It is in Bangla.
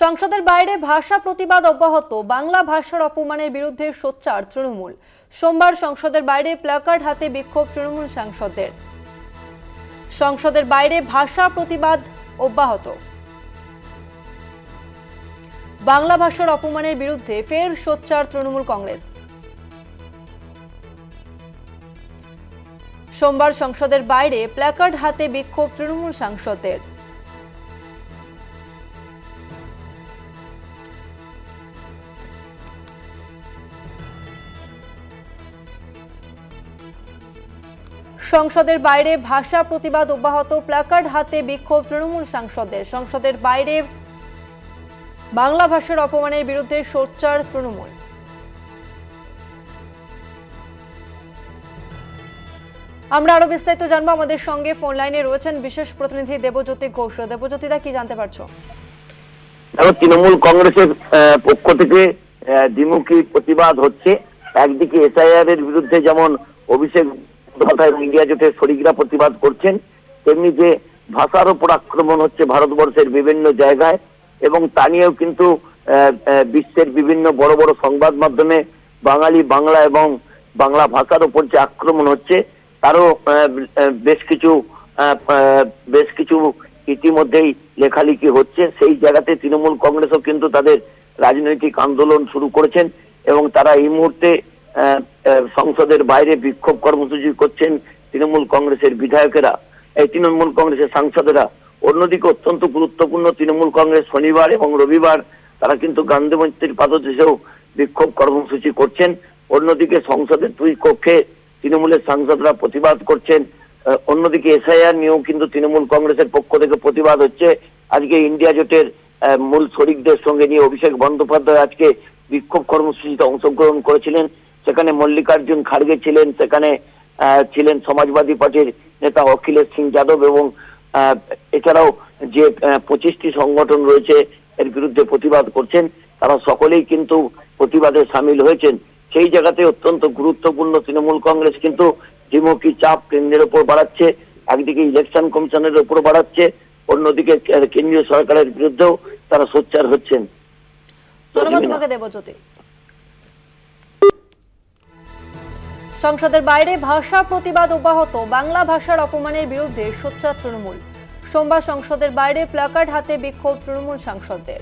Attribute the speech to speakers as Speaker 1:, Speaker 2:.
Speaker 1: সংসদের বাইরে ভাষা প্রতিবাদ অব্যাহত, বাংলা ভাষার অপমানের বিরুদ্ধে সোচ্চার তৃণমূল। সোমবার সংসদের বাইরে প্ল্যাকার্ড হাতে বিক্ষোভ তৃণমূল সাংসদদের। সংসদের বাইরে ভাষা প্রতিবাদ অব্যাহত। বাংলা ভাষার অপমানের বিরুদ্ধে ফের সোচ্চার তৃণমূল কংগ্রেস। সোমবার সংসদের বাইরে প্ল্যাকার্ড হাতে বিক্ষোভ তৃণমূল সাংসদদের। সংসদের বাইরে ভাষা প্রতিবাদ অব্যাহত, প্ল্যাকার্ড হাতে বিক্ষোভ তৃণমূল সাংসদের। সংসদের বাইরে বাংলা ভাষার অপমানের বিরুদ্ধে সোচ্চার তৃণমূল। আমরা আরও বিস্তারিত জানব। আমাদের সঙ্গে ফোন লাইনে রয়েছেন বিশেষ প্রতিনিধি দেবজ্যোতি ঘোষ। দেবজ্যোতিদা, কি জানতে পারছ?
Speaker 2: তৃণমূল কংগ্রেসের পক্ষ থেকে দ্বিমুখী প্রতিবাদ হচ্ছে। একদিকে এসআইআর এর বিরুদ্ধে যেমন অভিষেক তথা ইন্ডিয়া জোটের শরিকরা প্রতিবাদ করছেন। তেমনি যে ভাষার উপর আক্রমণ হচ্ছে ভারতবর্ষের বিভিন্ন জায়গায় এবং তা নিয়েও কিন্তু বিশ্বের বিভিন্ন বড় বড় সংবাদ মাধ্যমে বাঙালি, বাংলা এবং বাংলা ভাষার উপর যে আক্রমণ হচ্ছে, তারও বেশ কিছু বেশ কিছু ইতিমধ্যেই লেখালেখি হচ্ছে। সেই জায়গাতে তৃণমূল কংগ্রেসও কিন্তু তাদের রাজনৈতিক আন্দোলন শুরু করেছেন এবং তারা এই মুহূর্তে সংসদের বাইরে বিক্ষোভ কর্মসূচি করছেন তৃণমূল কংগ্রেসের বিধায়কেরা। এই তৃণমূল কংগ্রেসের সাংসদেরা। অন্যদিকে অত্যন্ত গুরুত্বপূর্ণ তৃণমূল কংগ্রেস শনিবার এবং রবিবার তারা কিন্তু গান্ধী মৈত্রীর পাদদেশেও বিক্ষোভ কর্মসূচি করছেন। অন্যদিকে সংসদের দুই কক্ষে তৃণমূলের সাংসদরা প্রতিবাদ করছেন। অন্যদিকে এসআইআর নিয়েও কিন্তু তৃণমূল কংগ্রেসের পক্ষ থেকে প্রতিবাদ হচ্ছে। আজকে ইন্ডিয়া জোটের মূল শরিকদের সঙ্গে নিয়ে অভিষেক বন্দ্যোপাধ্যায় আজকে বিক্ষোভ কর্মসূচিতে অংশগ্রহণ করেছিলেন। সেখানে মল্লিকার্জুন খাড়গে ছিলেন সেখানে ছিলেন সমাজবাদী পার্টির নেতা অখিলেশ সিং যাদব এবং এছাড়াও যে পঁচিশটি সংগঠন রয়েছে এর বিরুদ্ধে প্রতিবাদ করছেন তারা সকলেই কিন্তু প্রতিবাদে সামিল হয়েছেন। সেই জায়গাতে অত্যন্ত গুরুত্বপূর্ণ তৃণমূল কংগ্রেস কিন্তু দ্বিমুখী চাপ কেন্দ্রের উপর বাড়াচ্ছে একদিকে ইলেকশন কমিশনের উপর বাড়াচ্ছে অন্যদিকে কেন্দ্রীয় সরকারের বিরুদ্ধেও তারা সোচ্চার হচ্ছেন।
Speaker 1: ধন্যবাদ। তোমাকে দেবজ্যোতি। সংসদের বাইরে ভাষা প্রতিবাদ অব্যাহত, বাংলা ভাষার অপমানের বিরুদ্ধে সোচ্চার তৃণমূল। সোমবার সংসদের বাইরে প্লাকার্ড হাতে বিক্ষোভ তৃণমূল সাংসদদের।